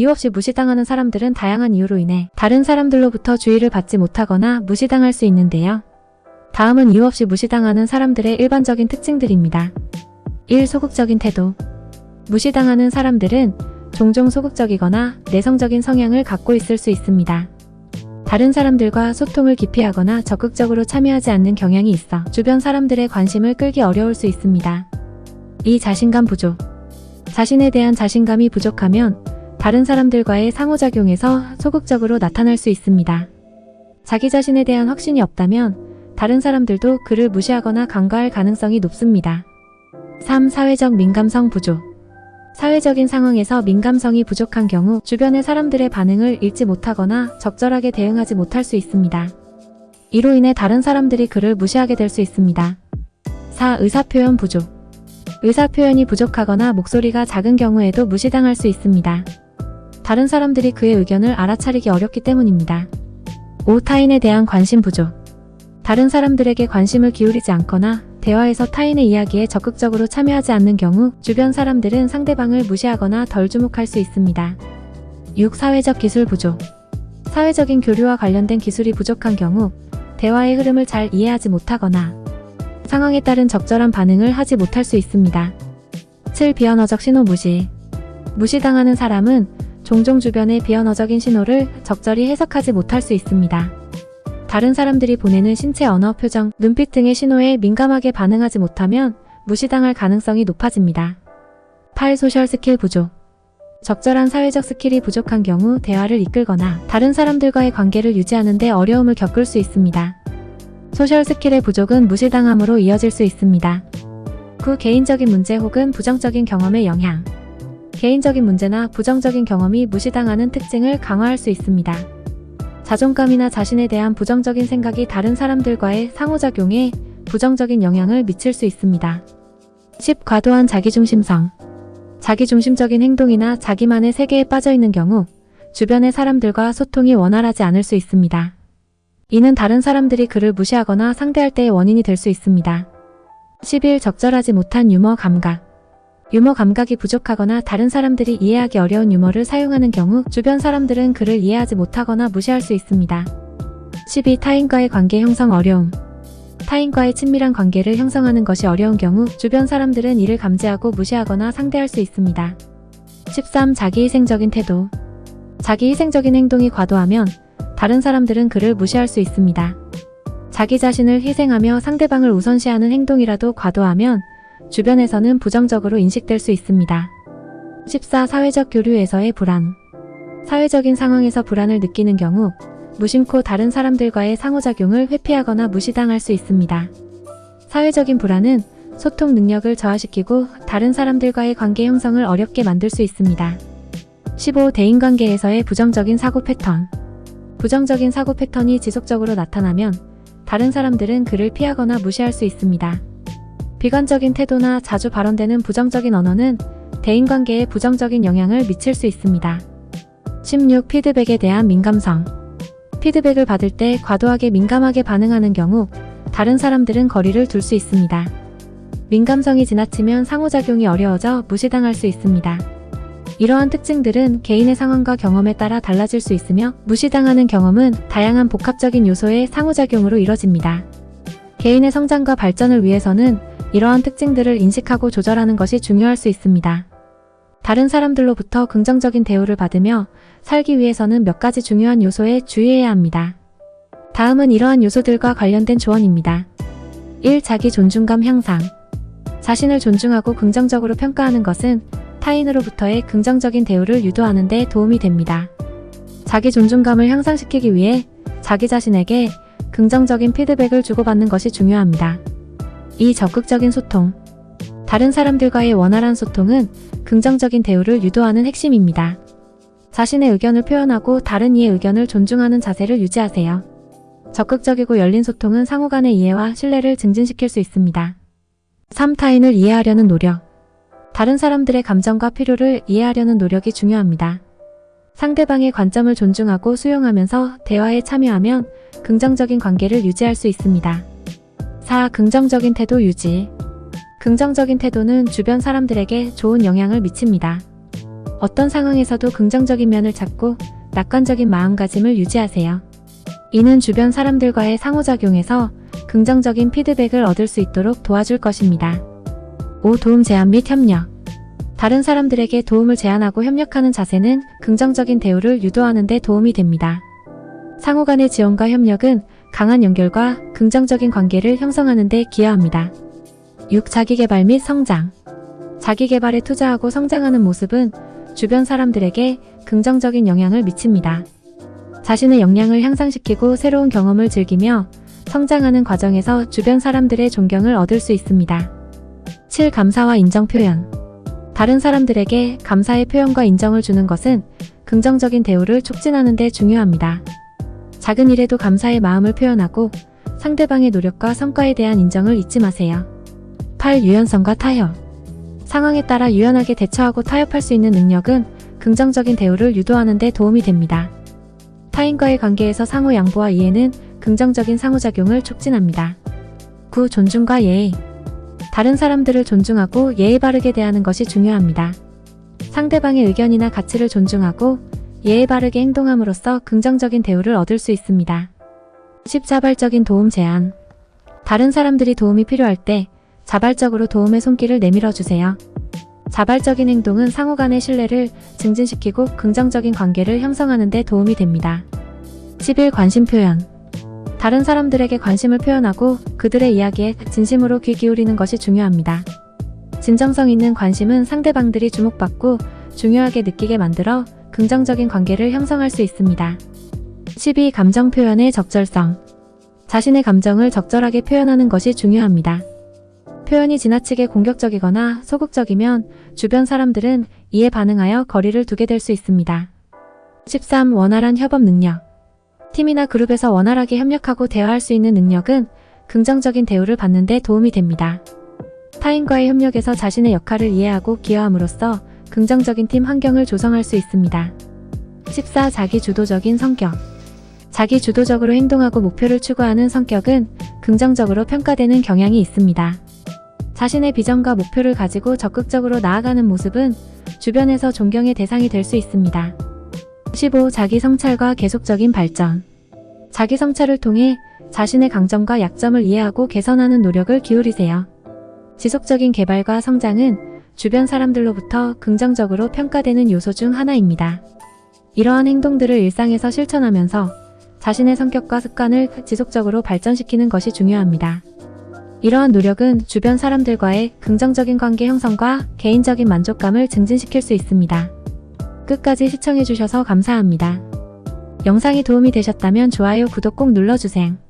이유 없이 무시당하는 사람들은 다양한 이유로 인해 다른 사람들로부터 주의를 받지 못하거나 무시당할 수 있는데요. 다음은 이유 없이 무시당하는 사람들의 일반적인 특징들입니다. 1. 소극적인 태도. 무시당하는 사람들은 종종 소극적이거나 내성적인 성향을 갖고 있을 수 있습니다. 다른 사람들과 소통을 기피하거나 적극적으로 참여하지 않는 경향이 있어 주변 사람들의 관심을 끌기 어려울 수 있습니다. 2. 자신감 부족. 자신에 대한 자신감이 부족하면 다른 사람들과의 상호작용에서 소극적으로 나타날 수 있습니다. 자기 자신에 대한 확신이 없다면 다른 사람들도 그를 무시하거나 간과할 가능성이 높습니다. 3. 사회적 민감성 부족. 사회적인 상황에서 민감성이 부족한 경우 주변의 사람들의 반응을 읽지 못하거나 적절하게 대응하지 못할 수 있습니다. 이로 인해 다른 사람들이 그를 무시하게 될 수 있습니다. 4. 의사표현 부족. 의사표현이 부족하거나 목소리가 작은 경우에도 무시당할 수 있습니다. 다른 사람들이 그의 의견을 알아차리기 어렵기 때문입니다. 5. 타인에 대한 관심 부족. 다른 사람들에게 관심을 기울이지 않거나 대화에서 타인의 이야기에 적극적으로 참여하지 않는 경우 주변 사람들은 상대방을 무시하거나 덜 주목할 수 있습니다. 6. 사회적 기술 부족. 사회적인 교류와 관련된 기술이 부족한 경우 대화의 흐름을 잘 이해하지 못하거나 상황에 따른 적절한 반응을 하지 못할 수 있습니다. 7. 비언어적 신호 무시. 무시당하는 사람은 종종 주변의 비언어적인 신호를 적절히 해석하지 못할 수 있습니다. 다른 사람들이 보내는 신체 언어, 표정, 눈빛 등의 신호에 민감하게 반응하지 못하면 무시당할 가능성이 높아집니다. 8. 소셜 스킬 부족. 적절한 사회적 스킬이 부족한 경우 대화를 이끌거나 다른 사람들과의 관계를 유지하는 데 어려움을 겪을 수 있습니다. 소셜 스킬의 부족은 무시당함으로 이어질 수 있습니다. 9. 개인적인 문제 혹은 부정적인 경험의 영향. 개인적인 문제나 부정적인 경험이 무시당하는 특징을 강화할 수 있습니다. 자존감이나 자신에 대한 부정적인 생각이 다른 사람들과의 상호작용에 부정적인 영향을 미칠 수 있습니다. 10. 과도한 자기중심성. 자기중심적인 행동이나 자기만의 세계에 빠져 있는 경우 주변의 사람들과 소통이 원활하지 않을 수 있습니다. 이는 다른 사람들이 그를 무시하거나 상대할 때의 원인이 될 수 있습니다. 11. 적절하지 못한 유머 감각. 유머 감각이 부족하거나 다른 사람들이 이해하기 어려운 유머를 사용하는 경우 주변 사람들은 그를 이해하지 못하거나 무시할 수 있습니다. 12. 타인과의 관계 형성 어려움. 타인과의 친밀한 관계를 형성하는 것이 어려운 경우 주변 사람들은 이를 감지하고 무시하거나 상대할 수 있습니다. 13. 자기희생적인 태도. 자기희생적인 행동이 과도하면 다른 사람들은 그를 무시할 수 있습니다. 자기 자신을 희생하며 상대방을 우선시하는 행동이라도 과도하면 주변에서는 부정적으로 인식될 수 있습니다. 14. 사회적 교류에서의 불안. 사회적인 상황에서 불안을 느끼는 경우 무심코 다른 사람들과의 상호작용을 회피하거나 무시당할 수 있습니다. 사회적인 불안은 소통 능력을 저하시키고 다른 사람들과의 관계 형성을 어렵게 만들 수 있습니다. 15. 대인관계에서의 부정적인 사고 패턴. 부정적인 사고 패턴이 지속적으로 나타나면 다른 사람들은 그를 피하거나 무시할 수 있습니다. 비관적인 태도나 자주 발언되는 부정적인 언어는 대인관계에 부정적인 영향을 미칠 수 있습니다. 16. 피드백에 대한 민감성. 피드백을 받을 때 과도하게 민감하게 반응하는 경우 다른 사람들은 거리를 둘 수 있습니다. 민감성이 지나치면 상호작용이 어려워져 무시당할 수 있습니다. 이러한 특징들은 개인의 상황과 경험에 따라 달라질 수 있으며 무시당하는 경험은 다양한 복합적인 요소의 상호작용으로 이뤄집니다. 개인의 성장과 발전을 위해서는 이러한 특징들을 인식하고 조절하는 것이 중요할 수 있습니다. 다른 사람들로부터 긍정적인 대우를 받으며 살기 위해서는 몇 가지 중요한 요소에 주의해야 합니다. 다음은 이러한 요소들과 관련된 조언입니다. 1. 자기 존중감 향상. 자신을 존중하고 긍정적으로 평가하는 것은 타인으로부터의 긍정적인 대우를 유도하는 데 도움이 됩니다. 자기 존중감을 향상시키기 위해 자기 자신에게 긍정적인 피드백을 주고받는 것이 중요합니다. 2. 적극적인 소통. 다른 사람들과의 원활한 소통은 긍정적인 대우를 유도하는 핵심입니다. 자신의 의견을 표현하고 다른 이의 의견을 존중하는 자세를 유지하세요. 적극적이고 열린 소통은 상호 간의 이해와 신뢰를 증진시킬 수 있습니다. 3. 타인을 이해하려는 노력. 다른 사람들의 감정과 필요를 이해하려는 노력이 중요합니다. 상대방의 관점을 존중하고 수용하면서 대화에 참여하면 긍정적인 관계를 유지할 수 있습니다. 4. 긍정적인 태도 유지. 긍정적인 태도는 주변 사람들에게 좋은 영향을 미칩니다. 어떤 상황에서도 긍정적인 면을 찾고 낙관적인 마음가짐을 유지하세요. 이는 주변 사람들과의 상호작용에서 긍정적인 피드백을 얻을 수 있도록 도와줄 것입니다. 5. 도움 제안 및 협력. 다른 사람들에게 도움을 제안하고 협력하는 자세는 긍정적인 대우를 유도하는 데 도움이 됩니다. 상호 간의 지원과 협력은 강한 연결과 긍정적인 관계를 형성하는 데 기여합니다. 6. 자기개발 및 성장. 자기개발에 투자하고 성장하는 모습은 주변 사람들에게 긍정적인 영향을 미칩니다. 자신의 역량을 향상시키고 새로운 경험을 즐기며 성장하는 과정에서 주변 사람들의 존경을 얻을 수 있습니다. 7. 감사와 인정 표현. 다른 사람들에게 감사의 표현과 인정을 주는 것은 긍정적인 대우를 촉진하는 데 중요합니다. 작은 일에도 감사의 마음을 표현하고 상대방의 노력과 성과에 대한 인정을 잊지 마세요. 8. 유연성과 타협. 상황에 따라 유연하게 대처하고 타협할 수 있는 능력은 긍정적인 대우를 유도하는 데 도움이 됩니다. 타인과의 관계에서 상호 양보와 이해는 긍정적인 상호작용을 촉진합니다. 9. 존중과 예의. 다른 사람들을 존중하고 예의 바르게 대하는 것이 중요합니다. 상대방의 의견이나 가치를 존중하고 예의 바르게 행동함으로써 긍정적인 대우를 얻을 수 있습니다. 10. 자발적인 도움 제안. 다른 사람들이 도움이 필요할 때 자발적으로 도움의 손길을 내밀어 주세요. 자발적인 행동은 상호 간의 신뢰를 증진시키고 긍정적인 관계를 형성하는 데 도움이 됩니다. 11. 관심 표현. 다른 사람들에게 관심을 표현하고 그들의 이야기에 진심으로 귀 기울이는 것이 중요합니다. 진정성 있는 관심은 상대방들이 주목받고 중요하게 느끼게 만들어 긍정적인 관계를 형성할 수 있습니다. 12. 감정 표현의 적절성. 자신의 감정을 적절하게 표현하는 것이 중요합니다. 표현이 지나치게 공격적이거나 소극적이면 주변 사람들은 이에 반응하여 거리를 두게 될 수 있습니다. 13. 원활한 협업 능력. 팀이나 그룹에서 원활하게 협력하고 대화할 수 있는 능력은 긍정적인 대우를 받는 데 도움이 됩니다. 타인과의 협력에서 자신의 역할을 이해하고 기여함으로써 긍정적인 팀 환경을 조성할 수 있습니다. 14. 자기 주도적인 성격. 자기 주도적으로 행동하고 목표를 추구하는 성격은 긍정적으로 평가되는 경향이 있습니다. 자신의 비전과 목표를 가지고 적극적으로 나아가는 모습은 주변에서 존경의 대상이 될 수 있습니다. 15. 자기 성찰과 계속적인 발전. 자기 성찰을 통해 자신의 강점과 약점을 이해하고 개선하는 노력을 기울이세요. 지속적인 개발과 성장은 주변 사람들로부터 긍정적으로 평가되는 요소 중 하나입니다. 이러한 행동들을 일상에서 실천하면서 자신의 성격과 습관을 지속적으로 발전시키는 것이 중요합니다. 이러한 노력은 주변 사람들과의 긍정적인 관계 형성과 개인적인 만족감을 증진시킬 수 있습니다. 끝까지 시청해주셔서 감사합니다. 영상이 도움이 되셨다면 좋아요, 구독 꼭 눌러주세요.